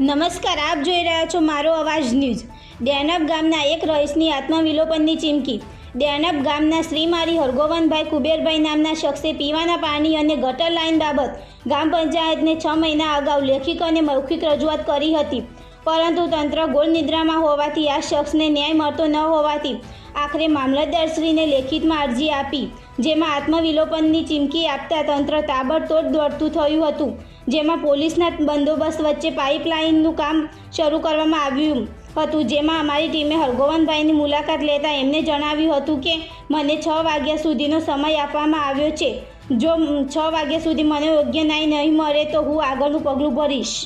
નમસ્કાર, આપ જોઈ રહ્યા છો મારો અવાજ ન્યૂઝ. ડેનબ ગામના એક રહીશની આત્મવિલોપનની ચીમકી. ડેનબ ગામના શ્રીમારી હરગોવનભાઈ કુબેરભાઈ નામના શખ્સે પીવાના પાણી અને ગટર લાઇન બાબત ગામ પંચાયતને છ મહિના અગાઉ લેખિક અને મૌખિક રજૂઆત કરી હતી. પરંતુ તંત્ર ગોળ નિદ્રામાં હોવાથી આ શખ્સને ન્યાય મળતો ન હોવાથી આખરે મામલતદારશ્રીને લેખિતમાં અરજી આપી, જેમાં આત્મવિલોપનની ચીમકી આપતા તંત્ર તાબડતોડ દોડતું થયું હતું, જેમાં પોલીસના બંદોબસ્ત વચ્ચે પાઇપલાઇનનું કામ શરૂ કરવામાં આવ્યું હતું, જેમાં અમારી ટીમે હરગોવનભાઈની મુલાકાત લેતા એમને જણાવ્યું હતું કે, મને છ વાગ્યા સુધીનો સમય આપવામાં આવ્યો છે. જો છ વાગ્યા સુધી મને યોગ્ય ન્યાય નહીં મળે તો હું આગળનું પગલું ભરીશ.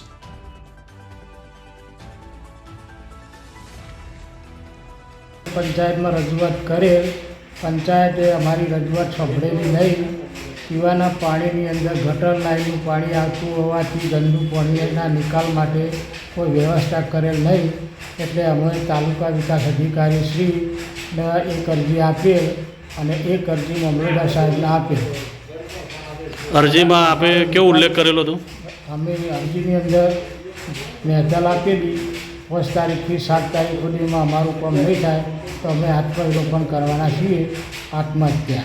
પંચાયતમાં રજૂઆત કરેલ પંચાયતે અમારી રજૂઆત સંભળેલી નહીં. પીવાના પાણીની અંદર ગટર લાઈનનું પાણી આવતું હોવાથી ગંદુ પાણીના નિકાલ માટે કોઈ વ્યવસ્થા કરેલ નહીં. એટલે અમે તાલુકા વિકાસ અધિકારી શ્રીને એક અરજી આપેલ અને એક અરજી મામલતદાર સાહેબને આપેલ. અરજીમાં આપે કેવો ઉલ્લેખ કરેલો હતો? અમે અરજીની અંદર મહેતાલ આપેલી પાંચ તારીખથી સાત તારીખ સુધીમાં અમારું કામ નહીં થાય તો અમે આત્મવિલોપન કરવાના છીએ આત્મહત્યા.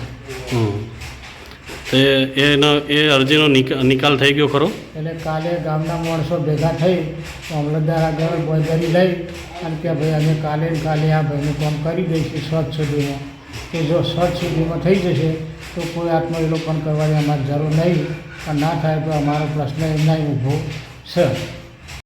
તે એનો એ અરજીનો નિક- નિકાલ થઈ ગયો ખરો? એટલે કાલે ગામના માણસો ભેગા થઈ મામલતદાર આગળ બોયદરી લઈ અને કે ભાઈ અમે કાલે ને કાલે આ ભાઈનું કામ કરી દઈશું સ્વચ્છ સુધીમાં. કે જો સ્વચ્છ સુધીમાં થઈ જશે તો કોઈ આત્મવિલોપન કરવાની અમારે જરૂર નહીં. અને ના થાય તો અમારો પ્રશ્ન એમના ઊભો છે.